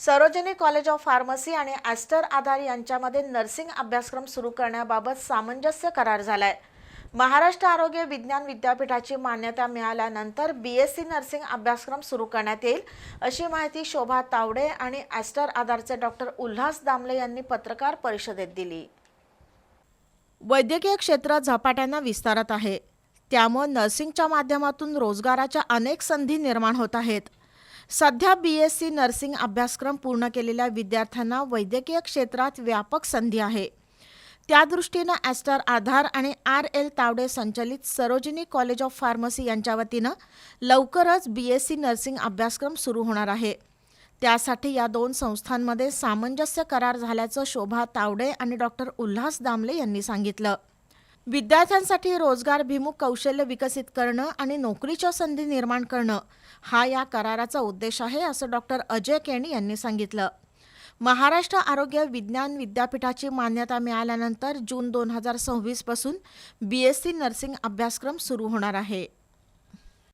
Sarojini college of pharmacy आणि aster आधार यांच्यामध्ये nursing अभ्यासक्रम सुरू करण्याबाबत सामंजस्य करार झाला आहे महाराष्ट्र आरोग्य विज्ञान विद्यापीठाची मान्यता मिळाल्यानंतर बी एस सी नर्सिंग अभ्यासक्रम सुरू करण्यात येईल अशी माहिती शोभा तावडे आणि ॲस्टर आधारचे डॉक्टर उल्हास दामले यांनी पत्रकार परिषदेत दिली. वैद्यकीय क्षेत्र झपाट्यानं विस्तारत आहे. त्यामुळे नर्सिंगच्या माध्यमातून रोजगाराच्या अनेक संधी निर्माण होत आहेत. सध्या बी एस सी नर्सिंग अभ्यासक्रम पूर्ण केलेल्या विद्यार्थ्यांना वैद्यकीय क्षेत्रात व्यापक संधी आहे. त्या दृष्टीनं ॲस्टर आधार आणि आर एल तावडे संचलित सरोजिनी कॉलेज ऑफ फार्मसी यांच्या वतीनं लवकरच बी एस सी नर्सिंग अभ्यासक्रम सुरू होणार आहे. त्यासाठी या दोन संस्थांमध्ये सामंजस्य करार झाल्याचं शोभा तावडे आणि डॉक्टर उल्हास दामले यांनी सांगितलं. विद्यार्थ्यांसाठी रोजगारभिमुख कौशल्य विकसित करणं आणि नोकरीच्या संधी निर्माण करणं हा या कराराचा उद्देश आहे असं डॉक्टर अजय केणी यांनी सांगितलं. महाराष्ट्र आरोग्य विज्ञान विद्यापीठाची मान्यता मिळाल्यानंतर जून दोन हजार सव्वीसपासून बी एस सी नर्सिंग अभ्यासक्रम सुरू होणार आहे.